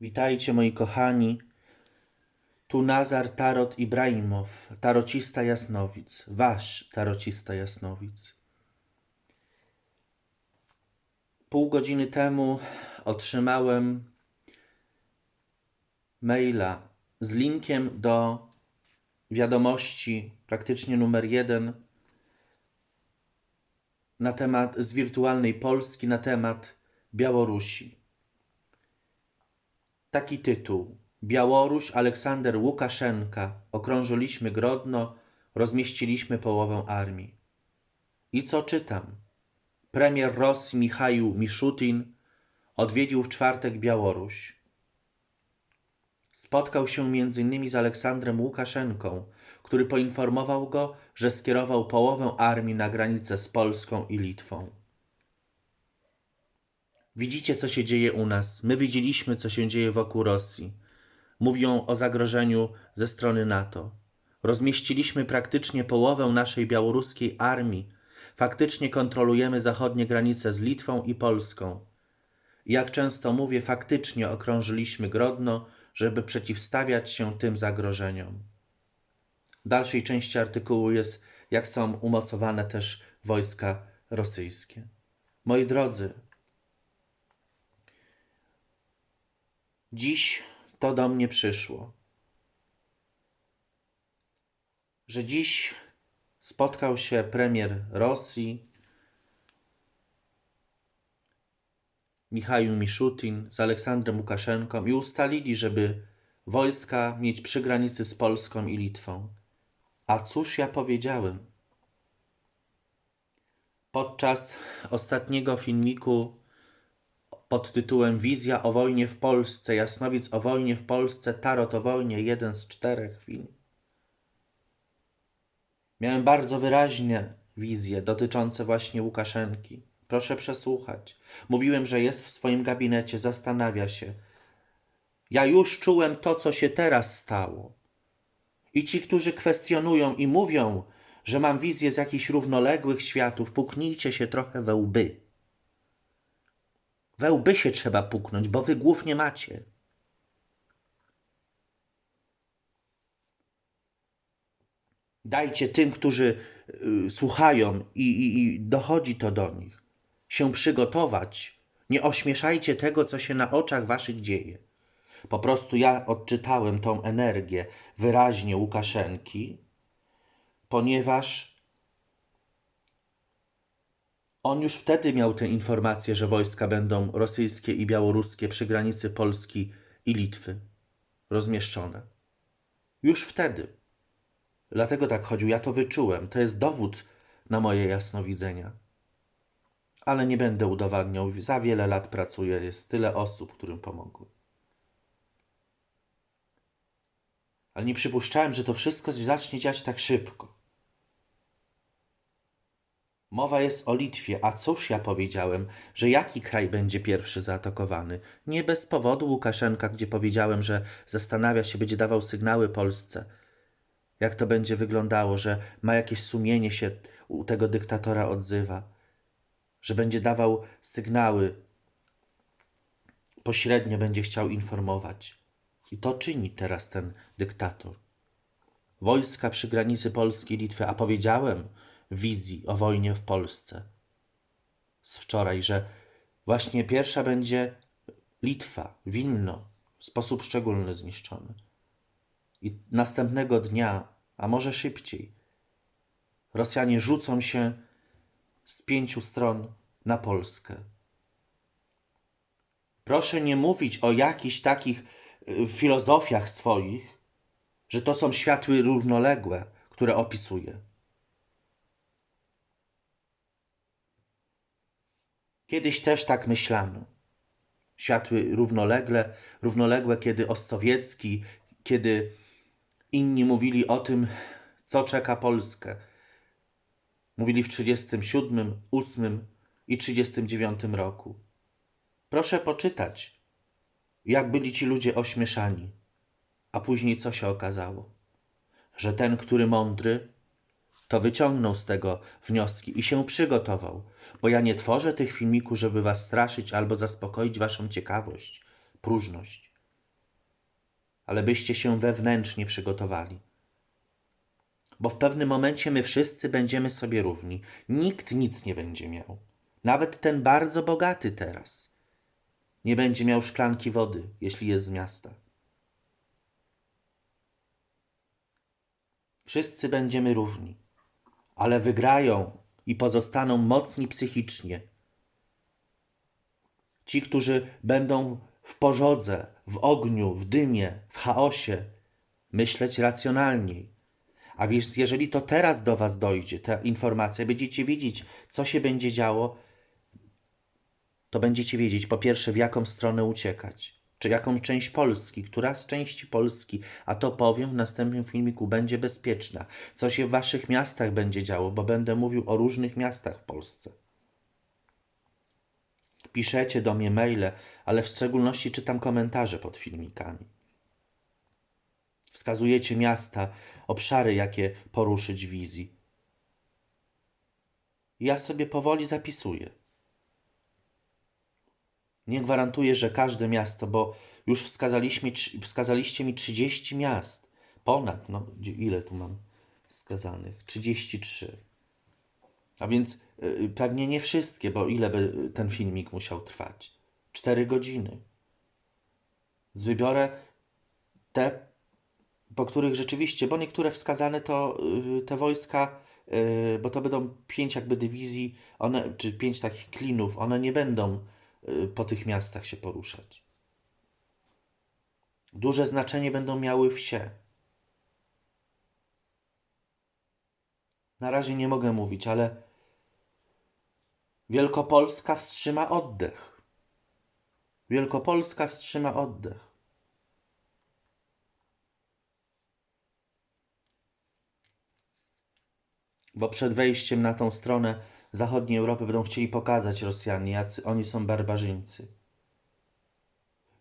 Witajcie moi kochani. Tu Nazar Tarot Ibrahimow, tarocista Jasnowic, wasz tarocista Jasnowic. Pół godziny temu otrzymałem maila z linkiem do wiadomości, praktycznie numer jeden, na temat z wirtualnej Polski, na temat Białorusi. Taki tytuł. Białoruś, Aleksander Łukaszenka. Okrążyliśmy Grodno, rozmieściliśmy połowę armii. I co czytam? Premier Rosji Michał Miszutin odwiedził w czwartek Białoruś. Spotkał się m.in. z Aleksandrem Łukaszenką, który poinformował go, że skierował połowę armii na granicę z Polską i Litwą. Widzicie, co się dzieje u nas. My widzieliśmy, co się dzieje wokół Rosji. Mówią o zagrożeniu ze strony NATO. Rozmieściliśmy praktycznie połowę naszej białoruskiej armii. Faktycznie kontrolujemy zachodnie granice z Litwą i Polską. Jak często mówię, faktycznie okrążyliśmy Grodno, żeby przeciwstawiać się tym zagrożeniom. W dalszej części artykułu jest, jak są umocowane też wojska rosyjskie. Moi drodzy, Dziś to do mnie przyszło, że dziś spotkał się premier Rosji Michał Miszutin z Aleksandrem Łukaszenką i ustalili, żeby wojska mieć przy granicy z Polską i Litwą. A cóż ja powiedziałem? Podczas ostatniego filmiku pod tytułem Wizja o wojnie w Polsce, Jasnowic o wojnie w Polsce, Tarot o wojnie, jeden z czterech film. Miałem bardzo wyraźne wizje dotyczące właśnie Łukaszenki. Proszę przesłuchać. Mówiłem, że jest w swoim gabinecie, zastanawia się. Ja już czułem to, co się teraz stało. I ci, którzy kwestionują i mówią, że mam wizję z jakichś równoległych światów, puknijcie się trochę we łby. We łby się trzeba puknąć, bo wy głów nie macie. Dajcie tym, którzy y, słuchają i, i, i dochodzi to do nich, się przygotować. Nie ośmieszajcie tego, co się na oczach waszych dzieje. Po prostu ja odczytałem tą energię wyraźnie Łukaszenki, ponieważ on już wtedy miał tę informację, że wojska będą rosyjskie i białoruskie przy granicy Polski i Litwy rozmieszczone. Już wtedy. Dlatego tak chodził. Ja to wyczułem. To jest dowód na moje jasnowidzenia. Ale nie będę udowadniał. Za wiele lat pracuję. Jest tyle osób, którym pomogłem. Ale nie przypuszczałem, że to wszystko zacznie dziać tak szybko. Mowa jest o Litwie, a cóż ja powiedziałem, że jaki kraj będzie pierwszy zaatakowany? Nie bez powodu Łukaszenka, gdzie powiedziałem, że zastanawia się, będzie dawał sygnały Polsce. Jak to będzie wyglądało, że ma jakieś sumienie się u tego dyktatora odzywa, że będzie dawał sygnały, pośrednio będzie chciał informować. I to czyni teraz ten dyktator. Wojska przy granicy Polski i Litwy, a powiedziałem, wizji o wojnie w Polsce z wczoraj, że właśnie pierwsza będzie Litwa, Wilno, w sposób szczególny zniszczony. I następnego dnia, a może szybciej, Rosjanie rzucą się z pięciu stron na Polskę. Proszę nie mówić o jakichś takich y, filozofiach swoich, że to są światły równoległe, które opisuję. Kiedyś też tak myślano. Światły równolegle, równoległe, kiedy Ostowiecki, kiedy inni mówili o tym, co czeka Polskę. Mówili w 37, 8 i 39 roku. Proszę poczytać, jak byli ci ludzie ośmieszani, a później co się okazało? Że ten, który mądry, to wyciągnął z tego wnioski i się przygotował, bo ja nie tworzę tych filmików, żeby was straszyć albo zaspokoić waszą ciekawość, próżność. ale byście się wewnętrznie przygotowali. Bo w pewnym momencie my wszyscy będziemy sobie równi. Nikt nic nie będzie miał. Nawet ten bardzo bogaty teraz nie będzie miał szklanki wody, jeśli jest z miasta. Wszyscy będziemy równi, ale wygrają i pozostaną mocni psychicznie. Ci, którzy będą w pożodze, w ogniu, w dymie, w chaosie, myśleć racjonalniej. A więc, jeżeli to teraz do Was dojdzie, ta informacja, będziecie wiedzieć, co się będzie działo, to będziecie wiedzieć, po pierwsze, w jaką stronę uciekać, czy jaką część Polski, która z części Polski, a to powiem w następnym filmiku, będzie bezpieczna, co się w Waszych miastach będzie działo, bo będę mówił o różnych miastach w Polsce. Piszecie do mnie maile, ale w szczególności czytam komentarze pod filmikami. Wskazujecie miasta, obszary, jakie poruszyć wizji. Ja sobie powoli zapisuję. Nie gwarantuję, że każde miasto, bo już wskazaliśmy, wskazaliście mi 30 miast. Ponad, no ile tu mam wskazanych? 33. A więc y, pewnie nie wszystkie, bo ile by ten filmik musiał trwać? 4 godziny. Z wybiorę te, po których rzeczywiście, bo niektóre wskazane to y, te wojska, y, bo to będą pięć jakby dywizji, one, czy pięć takich klinów, one nie będą y, po tych miastach się poruszać. Duże znaczenie będą miały wsie. Na razie nie mogę mówić, ale Wielkopolska wstrzyma oddech. Wielkopolska wstrzyma oddech. Bo przed wejściem na tą stronę zachodniej Europy będą chcieli pokazać Rosjanie, jacy oni są barbarzyńcy.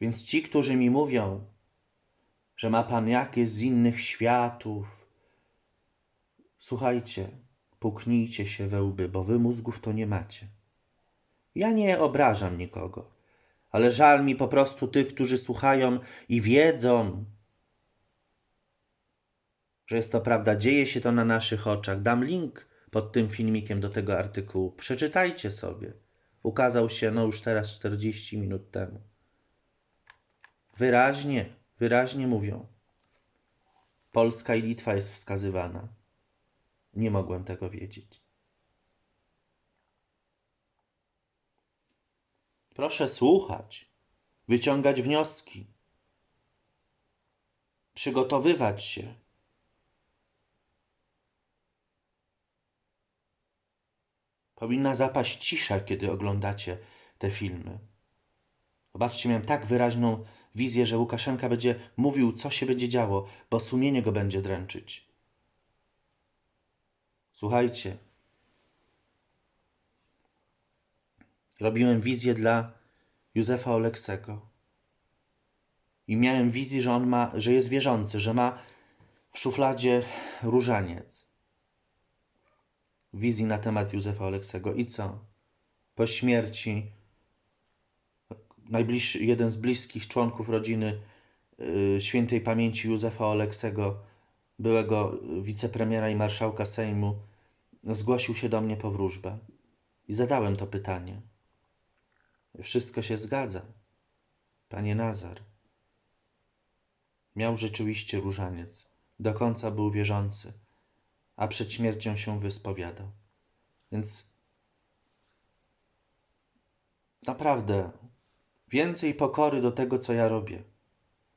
Więc ci, którzy mi mówią, że ma pan jakieś z innych światów, słuchajcie, puknijcie się we łby, bo wy mózgów to nie macie. Ja nie obrażam nikogo, ale żal mi po prostu tych, którzy słuchają i wiedzą, że jest to prawda. Dzieje się to na naszych oczach. Dam link pod tym filmikiem do tego artykułu. Przeczytajcie sobie. Ukazał się no już teraz 40 minut temu. Wyraźnie, wyraźnie mówią. Polska i Litwa jest wskazywana. Nie mogłem tego wiedzieć. Proszę słuchać, wyciągać wnioski, przygotowywać się. Powinna zapaść cisza, kiedy oglądacie te filmy. Zobaczcie, miałem tak wyraźną wizję, że Łukaszenka będzie mówił, co się będzie działo, bo sumienie go będzie dręczyć. Słuchajcie. Robiłem wizję dla Józefa Oleksego. I miałem wizję, że on ma, że jest wierzący, że ma w szufladzie różaniec. Wizji na temat Józefa Oleksego. I co? Po śmierci najbliższy, jeden z bliskich członków rodziny yy, świętej pamięci Józefa Oleksego, byłego wicepremiera i marszałka Sejmu, zgłosił się do mnie po wróżbę. I zadałem to pytanie. Wszystko się zgadza. Panie Nazar. Miał rzeczywiście różaniec. Do końca był wierzący, a przed śmiercią się wyspowiadał. Więc naprawdę więcej pokory do tego, co ja robię.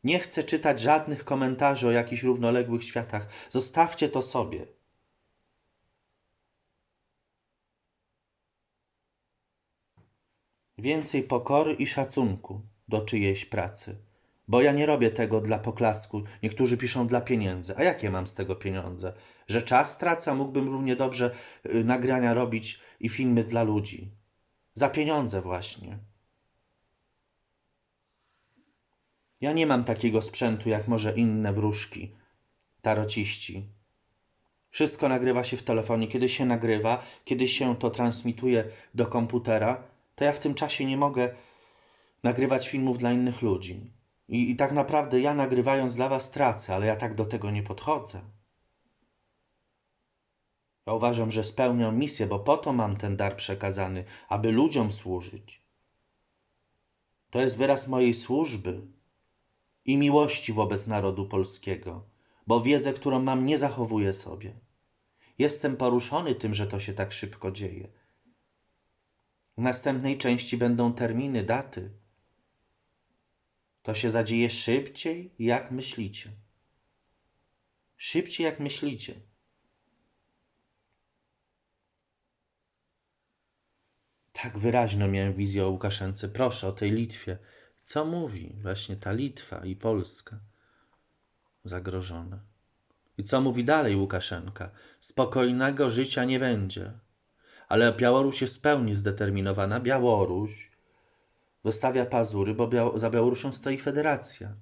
Nie chcę czytać żadnych komentarzy o jakichś równoległych światach. Zostawcie to sobie. Więcej pokory i szacunku do czyjejś pracy. Bo ja nie robię tego dla poklasku. Niektórzy piszą dla pieniędzy. A jakie mam z tego pieniądze? Że czas tracę, mógłbym równie dobrze y, nagrania robić i filmy dla ludzi. Za pieniądze właśnie. Ja nie mam takiego sprzętu jak może inne wróżki, tarociści. Wszystko nagrywa się w telefonie. Kiedy się nagrywa, kiedy się to transmituje do komputera, to ja w tym czasie nie mogę nagrywać filmów dla innych ludzi. I, I tak naprawdę ja nagrywając dla was tracę, ale ja tak do tego nie podchodzę. Ja uważam, że spełniam misję, bo po to mam ten dar przekazany, aby ludziom służyć. To jest wyraz mojej służby i miłości wobec narodu polskiego, bo wiedzę, którą mam, nie zachowuję sobie. Jestem poruszony tym, że to się tak szybko dzieje. W następnej części będą terminy, daty. To się zadzieje szybciej, jak myślicie. Szybciej, jak myślicie. Tak wyraźno miałem wizję o Łukaszence. Proszę o tej Litwie. Co mówi właśnie ta Litwa i Polska zagrożone? I co mówi dalej Łukaszenka? Spokojnego życia nie będzie. Ale Białoruś jest w pełni zdeterminowana. Białoruś wystawia pazury, bo Bia za Białorusią stoi federacja,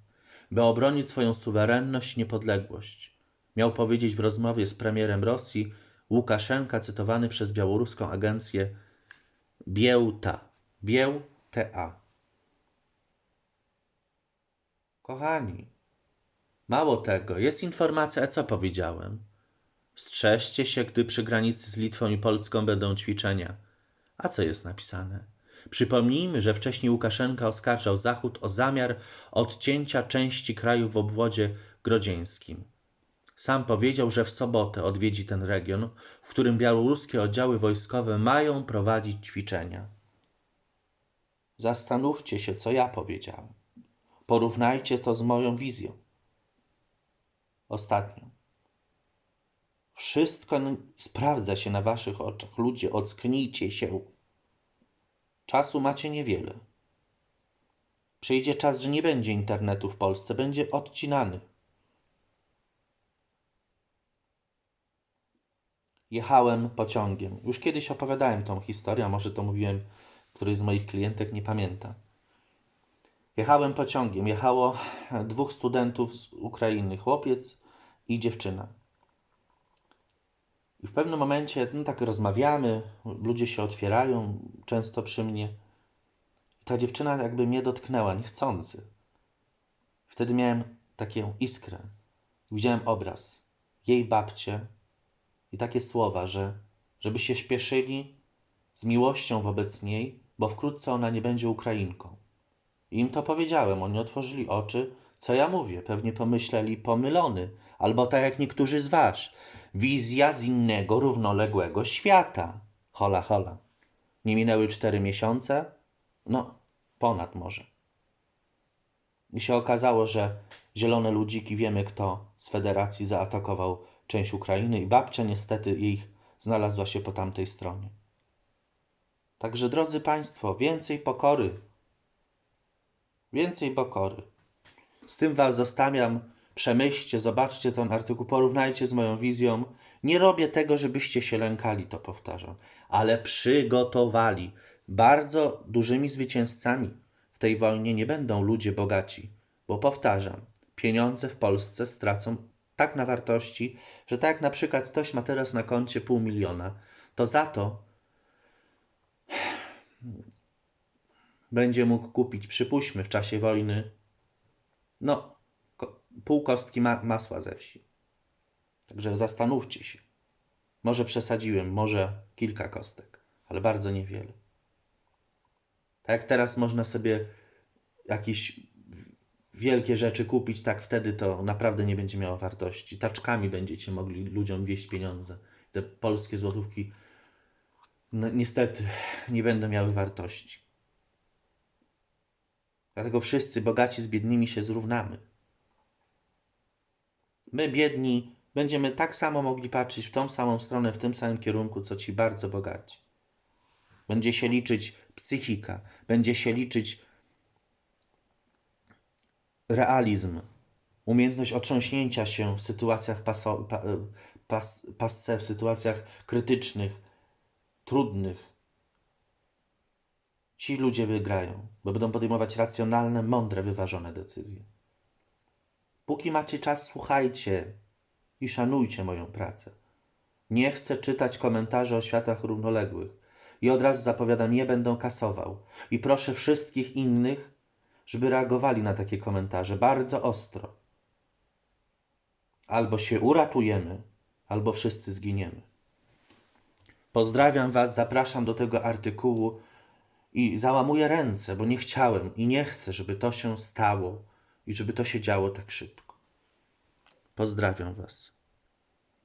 by obronić swoją suwerenność, niepodległość. Miał powiedzieć w rozmowie z premierem Rosji Łukaszenka, cytowany przez białoruską agencję Biełta. Biełta. Kochani, mało tego, jest informacja, a co powiedziałem? Strzeżcie się, gdy przy granicy z Litwą i Polską będą ćwiczenia. A co jest napisane? Przypomnijmy, że wcześniej Łukaszenka oskarżał Zachód o zamiar odcięcia części kraju w obwodzie grodzieńskim. Sam powiedział, że w sobotę odwiedzi ten region, w którym białoruskie oddziały wojskowe mają prowadzić ćwiczenia. Zastanówcie się, co ja powiedziałem. Porównajcie to z moją wizją. Ostatnio. Wszystko sprawdza się na waszych oczach. Ludzie, ocknijcie się. Czasu macie niewiele. Przyjdzie czas, że nie będzie internetu w Polsce, będzie odcinany. Jechałem pociągiem. Już kiedyś opowiadałem tą historię, a może to mówiłem któryś z moich klientek, nie pamięta. Jechałem pociągiem. Jechało dwóch studentów z Ukrainy, chłopiec i dziewczyna. I w pewnym momencie, no tak rozmawiamy, ludzie się otwierają często przy mnie. I ta dziewczyna jakby mnie dotknęła, niechcący. Wtedy miałem taką iskrę. Widziałem obraz jej babcie i takie słowa, że żeby się śpieszyli z miłością wobec niej, bo wkrótce ona nie będzie Ukrainką. I im to powiedziałem, oni otworzyli oczy, co ja mówię. Pewnie pomyśleli pomylony, albo tak jak niektórzy z was, wizja z innego, równoległego świata. Hola, hola. Nie minęły cztery miesiące? No, ponad może. I się okazało, że zielone ludziki wiemy, kto z federacji zaatakował część Ukrainy i babcia niestety ich znalazła się po tamtej stronie. Także drodzy Państwo, więcej pokory. Więcej pokory. Z tym Was zostawiam. Przemyślcie, zobaczcie ten artykuł, porównajcie z moją wizją. Nie robię tego, żebyście się lękali, to powtarzam, ale przygotowali. Bardzo dużymi zwycięzcami w tej wojnie nie będą ludzie bogaci, bo powtarzam, pieniądze w Polsce stracą tak na wartości, że tak jak na przykład ktoś ma teraz na koncie pół miliona, to za to będzie mógł kupić, przypuśćmy, w czasie wojny, no, pół kostki ma masła ze wsi. Także zastanówcie się. Może przesadziłem, może kilka kostek, ale bardzo niewiele. Tak jak teraz można sobie jakieś wielkie rzeczy kupić, tak wtedy to naprawdę nie będzie miało wartości. Taczkami będziecie mogli ludziom wieść pieniądze. Te polskie złotówki no, niestety nie będą miały wartości. Dlatego wszyscy bogaci z biednymi się zrównamy. My, biedni, będziemy tak samo mogli patrzeć w tą samą stronę, w tym samym kierunku, co ci bardzo bogaci. Będzie się liczyć psychika, będzie się liczyć realizm, umiejętność otrząśnięcia się w sytuacjach paso, pa, pas, pasce, w sytuacjach krytycznych, trudnych. Ci ludzie wygrają, bo będą podejmować racjonalne, mądre, wyważone decyzje. Póki macie czas, słuchajcie i szanujcie moją pracę. Nie chcę czytać komentarzy o światach równoległych i od razu zapowiadam, nie będę kasował. I proszę wszystkich innych, żeby reagowali na takie komentarze bardzo ostro. Albo się uratujemy, albo wszyscy zginiemy. Pozdrawiam Was, zapraszam do tego artykułu i załamuję ręce, bo nie chciałem i nie chcę, żeby to się stało i żeby to się działo tak szybko. Pozdrawiam Was.